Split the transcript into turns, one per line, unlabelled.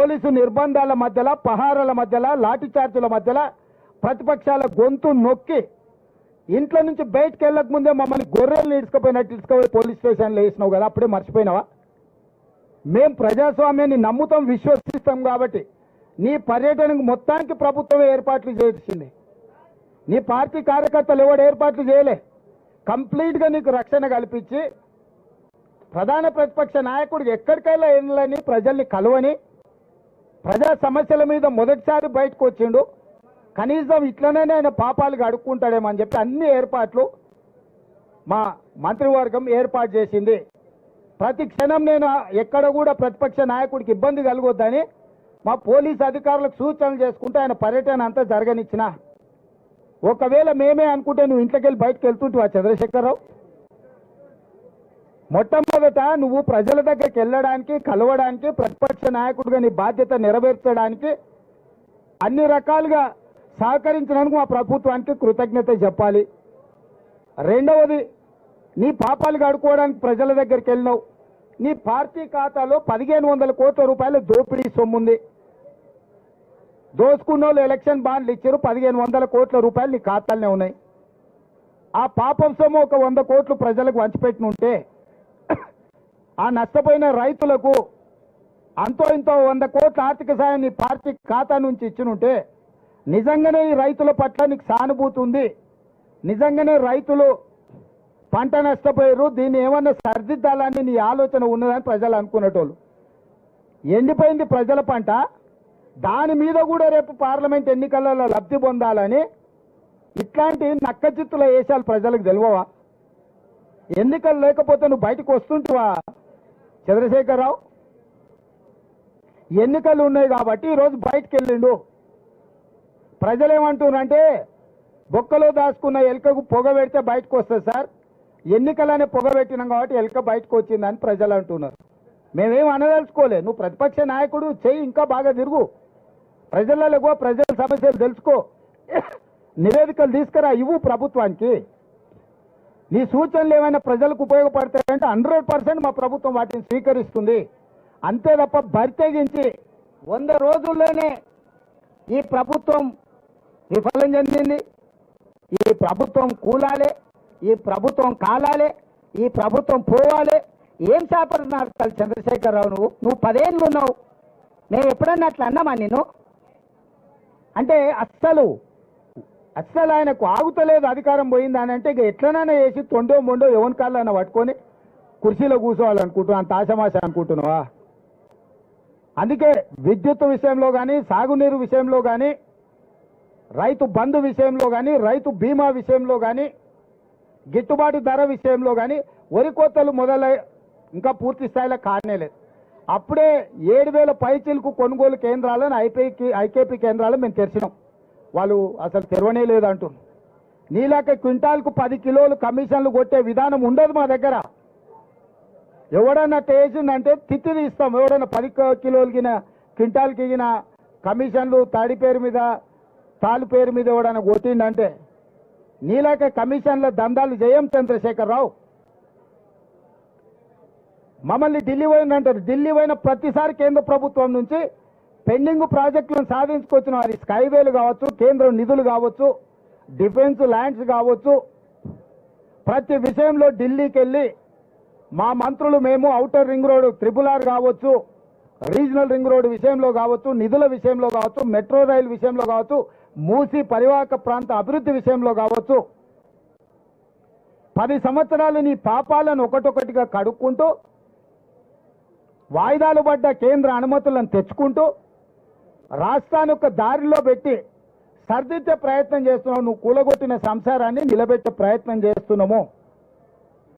Police నిర్బంధాల మధ్యలో పహారాల మధ్యలో లాఠీచార్జీల మధ్యలో ప్రతిపక్షాల గొంతు నొక్కి ఇంట్లో నుంచి బయటకు వెళ్ళక ముందే మమ్మల్ని గొర్రెలు ఇడుచుకుపోయినట్టు ఇడుచుకుపోయి పోలీస్ స్టేషన్లో వేసినావు కదా అప్పుడే మర్చిపోయినావా? మేము ప్రజాస్వామ్యాన్ని నమ్ముతాం విశ్వసిస్తాం కాబట్టి నీ పర్యటనకు మొత్తానికి ప్రభుత్వం ఏర్పాట్లు చేసింది. నీ పార్టీ కార్యకర్తలు ఎవడు ఏర్పాట్లు చేయలే. కంప్లీట్గా నీకు రక్షణ కల్పించి ప్రధాన ప్రతిపక్ష నాయకుడికి ఎక్కడికైనా వెళ్ళని ప్రజల్ని కలవని ప్రజా సమస్యల మీద మొదటిసారి బయటకు వచ్చిండు. కనీసం ఇట్లనే ఆయన పాపాలు అడుక్కుంటాడేమని అని చెప్పి అన్ని ఏర్పాట్లు మా మంత్రివర్గం ఏర్పాటు చేసింది. ప్రతి క్షణం నేను ఎక్కడ కూడా ప్రతిపక్ష నాయకుడికి ఇబ్బంది కలగొద్దని మా పోలీస్ అధికారులకు సూచనలు చేసుకుంటే ఆయన పర్యటన అంతా జరగనిచ్చిన. ఒకవేళ మేమే అనుకుంటే నువ్వు ఇంట్లోకి వెళ్ళి బయటకు వెళ్తుంటే చంద్రశేఖరరావు? మొట్టమొదట నువ్వు ప్రజల దగ్గరికి వెళ్ళడానికి కలవడానికి ప్రతిపక్ష నాయకుడిగా నీ బాధ్యత నెరవేర్చడానికి అన్ని రకాలుగా సహకరించడానికి మా ప్రభుత్వానికి కృతజ్ఞత చెప్పాలి. రెండవది నీ పాపాలు కడుక్కోవడానికి ప్రజల దగ్గరికి వెళ్ళినావు. నీ పార్టీ ఖాతాలో పదిహేను వందల కోట్ల రూపాయల దోపిడీ సొమ్ముంది. దోసుకున్న వాళ్ళు ఎలక్షన్ బాండ్లు ఇచ్చారు పదిహేను వందల కోట్ల రూపాయలు నీ ఖాతాలనే ఉన్నాయి. ఆ పాపం సొమ్ము ఒక వంద కోట్లు ప్రజలకు వంచిపెట్టిన ఉంటే ఆ నష్టపోయిన రైతులకు అంతో ఇంతో వంద కోట్ల ఆర్థిక సాయాన్ని పార్టీ ఖాతా నుంచి ఇచ్చినుంటే నిజంగానే ఈ రైతుల పట్ల నీకు సానుభూతి ఉంది. నిజంగానే రైతులు పంట నష్టపోయారు. దీన్ని ఏమన్నా సర్దిద్దాలని నీ ఆలోచన ఉన్నదని ప్రజలు అనుకునేటోళ్ళు. ఎండిపోయింది ప్రజల పంట. దాని మీద కూడా రేపు పార్లమెంట్ ఎన్నికలలో లబ్ధి పొందాలని ఇట్లాంటి నక్కచిత్తుల వేషాలు ప్రజలకు తెలియవా ఎన్నికలు లేకపోతే నువ్వు బయటకు వస్తుంటివా? చంద్రశేఖరరావు ఎన్నికలు ఉన్నాయి కాబట్టి ఈరోజు బయటకు వెళ్ళిండు ప్రజలు ఏమంటున్నారంటే బొక్కలో దాచుకున్న ఎలుకకు పొగ పెడితే బయటకు వస్తుంది సార్. ఎన్నికలనే పొగ పెట్టినాం కాబట్టి ఎలుక బయటకు వచ్చిందని ప్రజలు అంటున్నారు. మేమేం అనదలుచుకోలే. నువ్వు ప్రతిపక్ష నాయకుడు చెయ్యి ఇంకా బాగా తిరుగు. ప్రజలలో ప్రజల సమస్యలు తెలుసుకో. నివేదికలు తీసుకురా ఇవ్వు ప్రభుత్వానికి. నీ సూచనలు ఏమైనా ప్రజలకు ఉపయోగపడతాయంటే హండ్రెడ్ పర్సెంట్ మా ప్రభుత్వం వాటిని స్వీకరిస్తుంది. అంతే తప్ప బరితెగించి వంద రోజుల్లోనే ఈ ప్రభుత్వం విఫలం చెందింది. ఈ ప్రభుత్వం కూలాలే ఈ ప్రభుత్వం కాలాలే ఈ ప్రభుత్వం పోవాలే. ఏం చేపలు నాటుతారు చంద్రశేఖరరావు నువ్వు? నువ్వు పదేళ్ళు ఉన్నావు. నేను ఎప్పుడన్నా అట్లా అన్నామా నేను అంటే అస్సలు అస్సలు ఆయనకు ఆగుతలేదు అధికారం పోయింది అని అంటే ఇక ఎట్లనైనా వేసి తొండో మొండో ఎవరి కాళ్ళైనా పట్టుకొని కుర్చీలో కూర్చోవాలనుకుంటున్నావు అంత ఆశమాశ అనుకుంటున్నావా? అందుకే విద్యుత్ విషయంలో కానీ సాగునీరు విషయంలో కానీ రైతు బంధు విషయంలో కానీ రైతు బీమా విషయంలో కానీ గిట్టుబాటు ధర విషయంలో కానీ వరి కోతలు మొదలై ఇంకా పూర్తి స్థాయిలో కానేలేదు అప్పుడే ఏడు వేల పైచీలకు కొనుగోలు కేంద్రాలను ఐపీకి ఐకేపీ కేంద్రాలు మేము తెరిచినాం. వాళ్ళు అసలు తెరవనే లేదు అంటున్నారు నీలాక క్వింటాల్కు పది కిలోలు కమిషన్లు కొట్టే విధానం ఉండదు మా దగ్గర. ఎవడన్నా వేసిందంటే తిత్తి తీస్తాం. ఎవడన్నా పది కిలోలకిన కిలోలు క్వింటాల్కి ఇగిన కమిషన్లు తాడి పేరు మీద తాలు పేరు మీద ఎవడన్నా కొట్టిండంటే నీలాక కమిషన్ల దందాలు జయం చంద్రశేఖరరావు. మమ్మల్ని ఢిల్లీ పోయిందంటారు. ఢిల్లీ పోయిన ప్రతిసారి కేంద్ర ప్రభుత్వం నుంచి పెండింగ్ ప్రాజెక్టులను సాధించుకొచ్చిన వారి స్కైవేలు కావచ్చు కేంద్రం నిధులు కావచ్చు డిఫెన్స్ ల్యాండ్స్ కావచ్చు. ప్రతి విషయంలో ఢిల్లీకి వెళ్ళి మా మంత్రులు మేము outer ring road triple R కావచ్చు రీజనల్ రింగ్ రోడ్ విషయంలో కావచ్చు నిధుల విషయంలో కావచ్చు మెట్రో రైల్ విషయంలో కావచ్చు మూసి పరివాహక ప్రాంత అభివృద్ధి విషయంలో కావచ్చు. పది సంవత్సరాలు నీ పాపాలను ఒకటొకటిగా కడుక్కుంటూ వాయిదాలు పడ్డ కేంద్ర అనుమతులను తెచ్చుకుంటూ రాష్ట్రాన్ని ఒక దారిలో పెట్టి సర్దిద్దే ప్రయత్నం చేస్తున్నావు నువ్వు కూలగొట్టిన సంసారాన్ని నిలబెట్టే ప్రయత్నం చేస్తున్నాము.